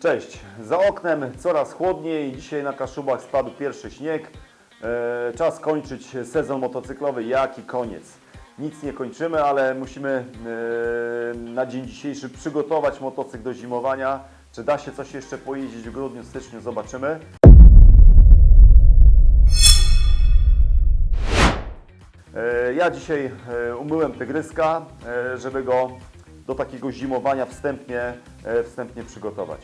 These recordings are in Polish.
Cześć. Za oknem coraz chłodniej. Dzisiaj na Kaszubach spadł pierwszy śnieg. E, czas kończyć sezon motocyklowy. Jaki koniec. Nic nie kończymy, ale musimy e, na dzień dzisiejszy przygotować motocykl do zimowania. Czy da się coś jeszcze pojeździć w grudniu, styczniu? Zobaczymy. E, Ja dzisiaj umyłem tygryska, żeby go do takiego zimowania wstępnie, wstępnie przygotować.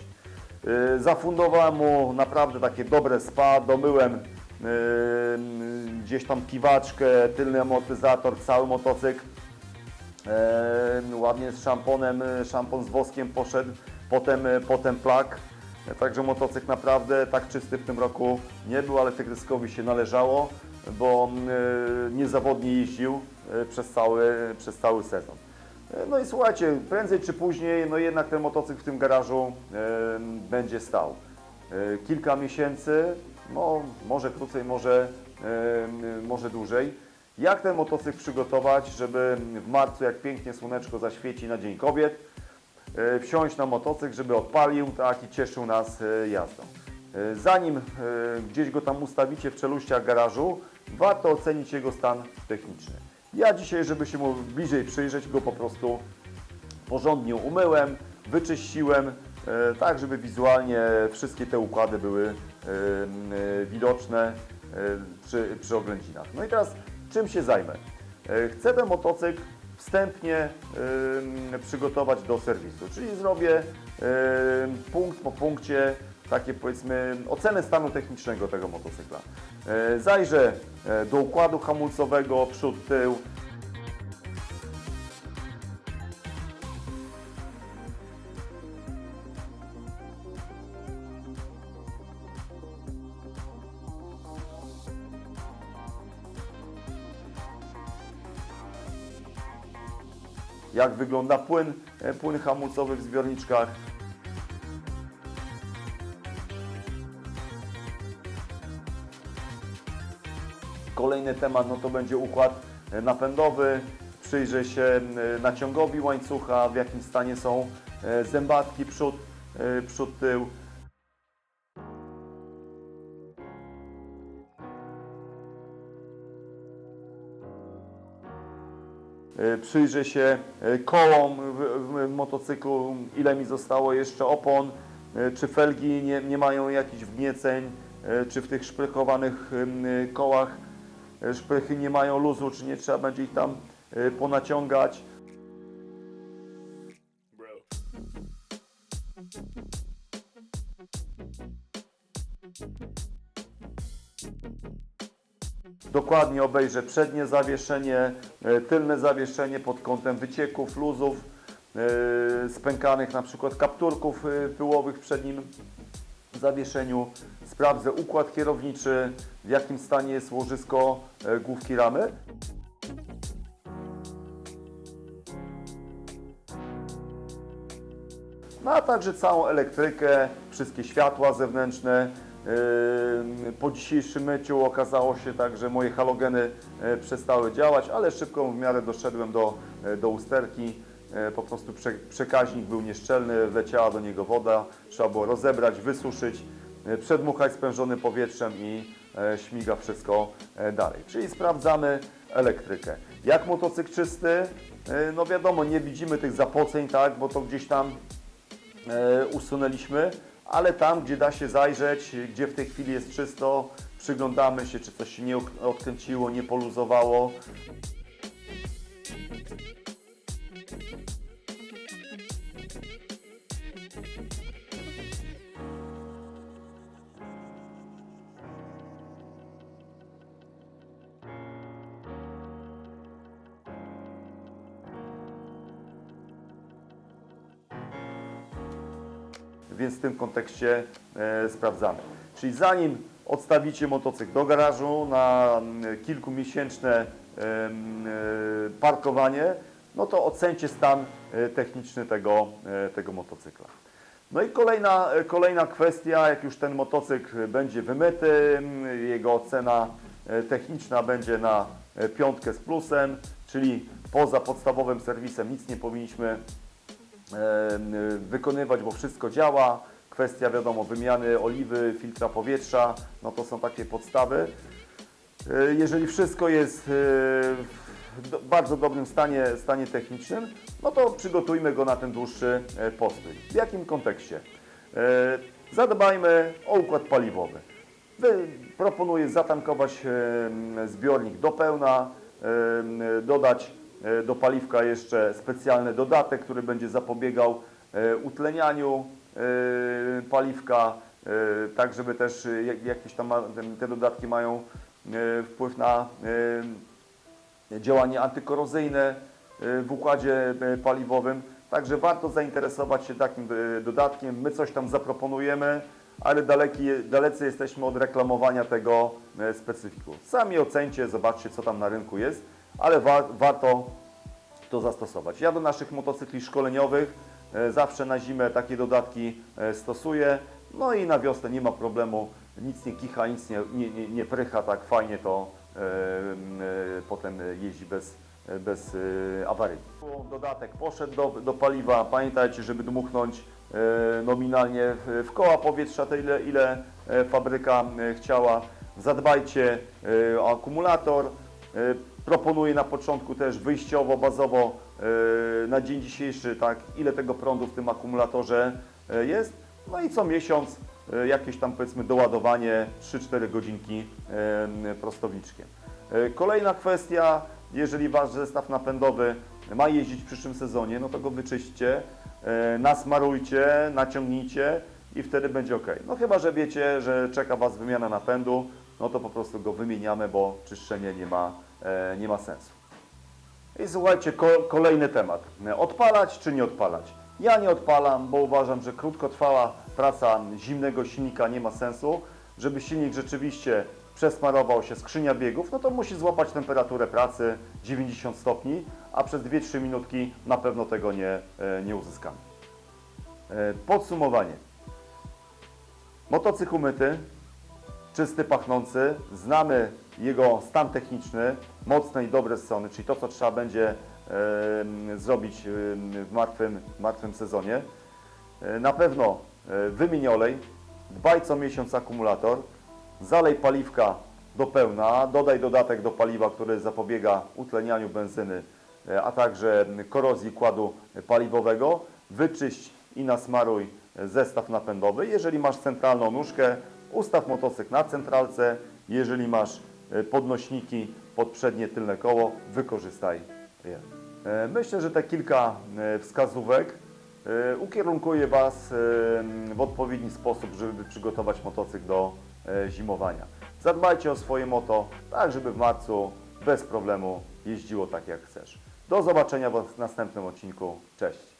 E, Zafundowałem mu naprawdę takie dobre spa, domyłem e, gdzieś tam kiwaczkę, tylny amortyzator, cały motocykl. E, ładnie z szamponem, szampon z woskiem poszedł, potem, potem plak. Także motocykl naprawdę tak czysty w tym roku nie był, ale Tygryskowi się należało, bo niezawodnie jeździł przez cały, przez cały sezon. No i słuchajcie, prędzej czy później, no jednak ten motocykl w tym garażu będzie stał. E, kilka miesięcy, no może krócej, może, może dłużej. Jak ten motocykl przygotować, żeby w marcu, jak pięknie słoneczko zaświeci na Dzień Kobiet, e, wsiąść na motocykl, żeby odpalił tak i cieszył nas e, jazdą. Zanim gdzieś go tam ustawicie w czeluściach garażu, warto ocenić jego stan techniczny. Ja dzisiaj, żeby się mu bliżej przyjrzeć, go po prostu porządnie umyłem, wyczyściłem, e, tak żeby wizualnie wszystkie te układy były e, e, widoczne przy, przy oględzinach. No i teraz czym się zajmę? Chcę ten motocykl wstępnie przygotować do serwisu, czyli zrobię punkt po punkcie takie powiedzmy ocenę stanu technicznego tego motocykla. E, Zajrzę e, do układu hamulcowego, przód, tył, jak wygląda płyn, e, płyn hamulcowy w zbiorniczkach. Kolejny temat no to będzie układ e, napędowy. Przyjrzę się e, naciągowi łańcucha, w jakim stanie są e, zębatki przód, przód tył. Przyjrzę się kołom w, motocyklu, ile mi zostało jeszcze opon, czy felgi nie, nie mają jakichś wgnieceń, czy w tych szprychowanych kołach e, szprychy nie mają luzu, czy nie trzeba będzie ich tam e, ponaciągać. Dokładnie obejrzę przednie zawieszenie, e, tylne zawieszenie pod kątem wycieków, luzów, e, spękanych na przykład kapturków e, pyłowych w przednim zawieszeniu. Sprawdzę układ kierowniczy, w jakim stanie jest łożysko e, główki ramy. No a także całą elektrykę, wszystkie światła zewnętrzne. Yy, Po dzisiejszym myciu okazało się tak, że moje halogeny e, przestały działać, ale szybko w miarę doszedłem do, e, do usterki. E, Po prostu prze, przekaźnik był nieszczelny, wleciała do niego woda, trzeba było rozebrać, wysuszyć, e, przedmuchać spężonym powietrzem i e, śmiga wszystko dalej. Czyli sprawdzamy elektrykę. Jak motocykl czysty? No wiadomo, nie widzimy tych zapoceń, tak, bo to gdzieś tam usunęliśmy, ale tam, gdzie da się zajrzeć, gdzie w tej chwili jest czysto, przyglądamy się, czy coś się nie odkręciło, nie poluzowało. Więc w tym kontekście e, sprawdzamy. Czyli zanim odstawicie motocykl do garażu na mm, kilkumiesięczne e, parkowanie, no to ocencie stan e, techniczny tego, tego motocykla. No i kolejna, kolejna kwestia, jak już ten motocykl będzie wymyty, jego ocena techniczna będzie na piątkę z plusem, czyli poza podstawowym serwisem nic nie powinniśmy wykonywać, bo wszystko działa. kwestia wiadomo wymiany oliwy, filtra powietrza, no to są takie podstawy. E, Jeżeli wszystko jest e, w bardzo dobrym stanie, stanie technicznym, no to przygotujmy go na ten dłuższy e, postój. W jakim kontekście? E, Zadbajmy o układ paliwowy. Wy- Proponuję zatankować e, zbiornik do pełna, e, dodać e, do paliwka jeszcze specjalny dodatek, który będzie zapobiegał e, utlenianiu e, paliwka, e, tak żeby też e, jak- jakieś tam te- dodatki mają e, wpływ na e, działanie antykorozyjne e, w układzie e, paliwowym. Także warto zainteresować się takim e, dodatkiem. My coś tam zaproponujemy, ale daleki, dalecy jesteśmy od reklamowania tego e, specyfiku. Sami ocencie, zobaczcie co tam na rynku jest, ale wa warto to zastosować. Ja do naszych motocykli szkoleniowych e, zawsze na zimę takie dodatki e, stosuję. No i na wiosnę nie ma problemu, nic nie kicha, nic nie, nie, nie, nie prycha, tak fajnie to e, potem jeździ bez, bez awarii. Dodatek poszedł do, do paliwa, pamiętajcie, żeby dmuchnąć nominalnie w, koła powietrza tyle, ile e, fabryka chciała. Zadbajcie o akumulator. Proponuję na początku też wyjściowo, bazowo e, na dzień dzisiejszy, tak, ile tego prądu w tym akumulatorze e, jest. No i co miesiąc e, jakieś tam powiedzmy doładowanie 3-4 godzinki prostowniczkiem. Kolejna kwestia, jeżeli Wasz zestaw napędowy ma jeździć w przyszłym sezonie, no to go wyczyśćcie, e, nasmarujcie, naciągnijcie i wtedy będzie ok. No chyba, że wiecie, że czeka Was wymiana napędu, no to po prostu go wymieniamy, bo czyszczenie nie ma, nie ma sensu. I słuchajcie, ko kolejny temat. Odpalać czy nie odpalać? Ja nie odpalam, bo uważam, że krótkotrwała praca zimnego silnika nie ma sensu. Żeby silnik rzeczywiście przesmarował się skrzynia biegów, no to musi złapać temperaturę pracy 90 stopni, a przez 2-3 minutki na pewno tego nie, e, nie uzyskamy. E, Podsumowanie. Motocykl umyty, czysty, pachnący, znamy jego stan techniczny, mocne i dobre strony, czyli to, co trzeba będzie zrobić w martwym, martwym sezonie. E, Na pewno e, wymień olej, dbaj co miesiąc akumulator, zalej paliwka do pełna, dodaj dodatek do paliwa, który zapobiega utlenianiu benzyny, e, a także korozji kładu paliwowego, wyczyść i nasmaruj zestaw napędowy. Jeżeli masz centralną nóżkę, ustaw motocykl na centralce. Jeżeli masz podnośniki pod przednie tylne koło, wykorzystaj je. E, Myślę, że te kilka e, wskazówek e, ukierunkuje Was w odpowiedni sposób, żeby przygotować motocykl do zimowania. Zadbajcie o swoje moto, tak żeby w marcu bez problemu jeździło tak jak chcesz. Do zobaczenia w następnym odcinku. Cześć!